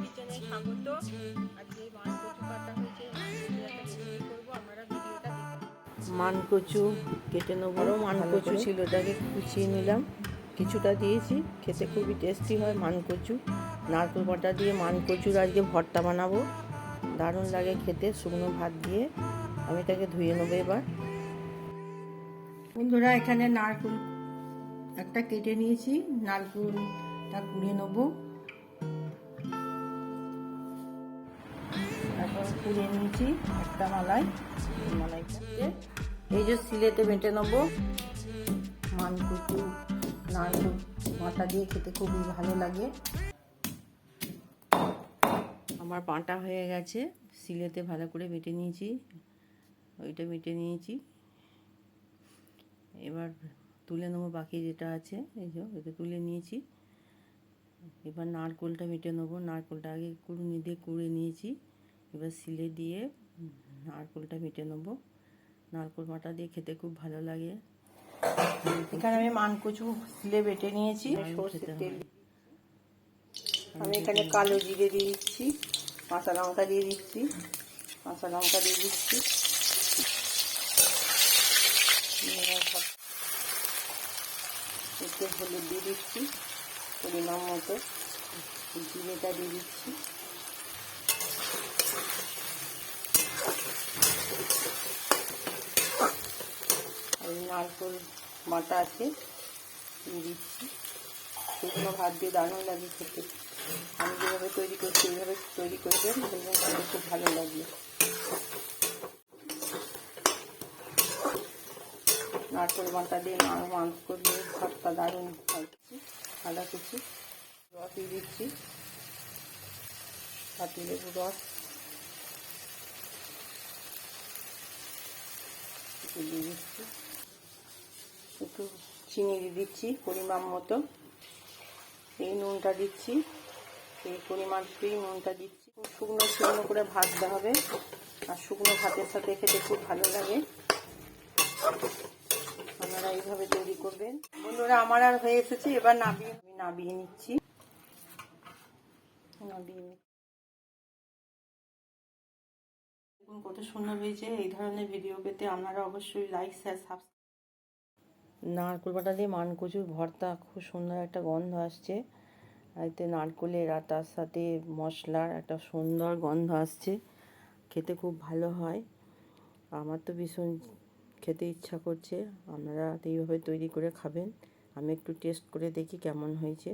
কিচেনে স্বাগত। আজকে মান কচু কাটা হয়েছে মানকচুর একটা রেসিপি করব। আপনারা ভিডিওটা মানকচু কেটে নেব। মানকচু ছিল ওটাকে কুচিয়ে নিলাম। কিছুটা দিয়েছি খেতে খুবই টেস্টি হয় মানকচু। নারকেল বাটা দিয়ে মানকচুর আজকে ভর্তা বানাবো। দারুণ লাগে খেতে শুকনো ভাত দিয়ে। আমি এটাকে ধুয়ে নেব এবার। বন্ধুরা এখানে নারকেল একটা কেটে নিয়েছি। নারকেলটা কুড়িয়ে নেব। তারপর কুড়িয়ে নিয়েছি একটা মালাই মালাইটাকে। এই যে সিলেটে বেটে নেব। মানকুচু নাড়ু মাথা দিয়ে খেতে খুবই ভালো লাগে। আমার পাঁটা হয়ে গেছে। সিলেতে ভালো করে বেটে নিয়েছি। ওইটা বেটে নিয়েছি। এবার তুলে নেব বাকি যেটা আছে। এই যে এটা তুলে নিয়েছি। এবার নারকোলটা মেটে নেব। নারকোলটা আগে কুড়ুনি দিয়ে কুড়ে নিয়েছি। এবার সিলে দিয়ে নারকোলটা মেটে নেব। নারকোল মাটা দিয়ে খেতে খুব ভালো লাগে। এখানে আমি মানকচু সিলে বেটে নিয়েছি। আমি এখানে কালো জিরে দিয়ে দিচ্ছি কাঁচা লঙ্কা দিয়ে দিচ্ছি কাঁচা লঙ্কা দিয়ে দিচ্ছি। একটু হলুদ দিয়ে দিচ্ছি। পরিমাণ মতো জিরেটা দিয়ে দিচ্ছি। নারকোল বাটা আছে দিচ্ছি। শুকনো ভাত দিয়ে দারুণ লাগে খেতে। আমি যেভাবে তৈরি করছি, এইভাবে তৈরি করবেন, দেখবেন খেতে খুব ভালো লাগে নারকোল বাটা দিয়ে মাংস করলে ভাতটা দারুণ খাচ্ছি আদা কুচি, রস দিয়ে দিচ্ছি। পাতি লেবু রস। দিয়ে দিচ্ছি। একটু চিনি দিয়ে দিচ্ছি পরিমাণ মতো। এই নুনটা দিচ্ছি। এই পরিমাণটাই নুনটা দিচ্ছি। শুকনো শুকনো করে ভাজতে হবে। আর শুকনো ভাতের সাথে খেতে খুব ভালো লাগে। আপনারা এইভাবে তৈরি করবেন। বন্ধুরা, আমার আর হয়ে এসেছে, এবার নাবিয়ে আমি নাবিয়ে নিচ্ছি। নাবিয়ে দেখুন, কত সুন্দর হয়েছে। এই ধরনের ভিডিও পেতে আপনারা অবশ্যই লাইক শেয়ার সাবস্ক্রাইব নারকেল বাটা দিয়ে মানকচুর ভর্তা, খুব সুন্দর একটা গন্ধ আসছে। এতে নারকেলের আর তার সাথে মশলার একটা সুন্দর গন্ধ আসছে। খেতে খুব ভালো হয়। আমার তো ভীষণ খেতে ইচ্ছা করছে, আপনারা এইভাবে তৈরি করে খাবেন। আমি একটু টেস্ট করে দেখি কেমন হয়েছে।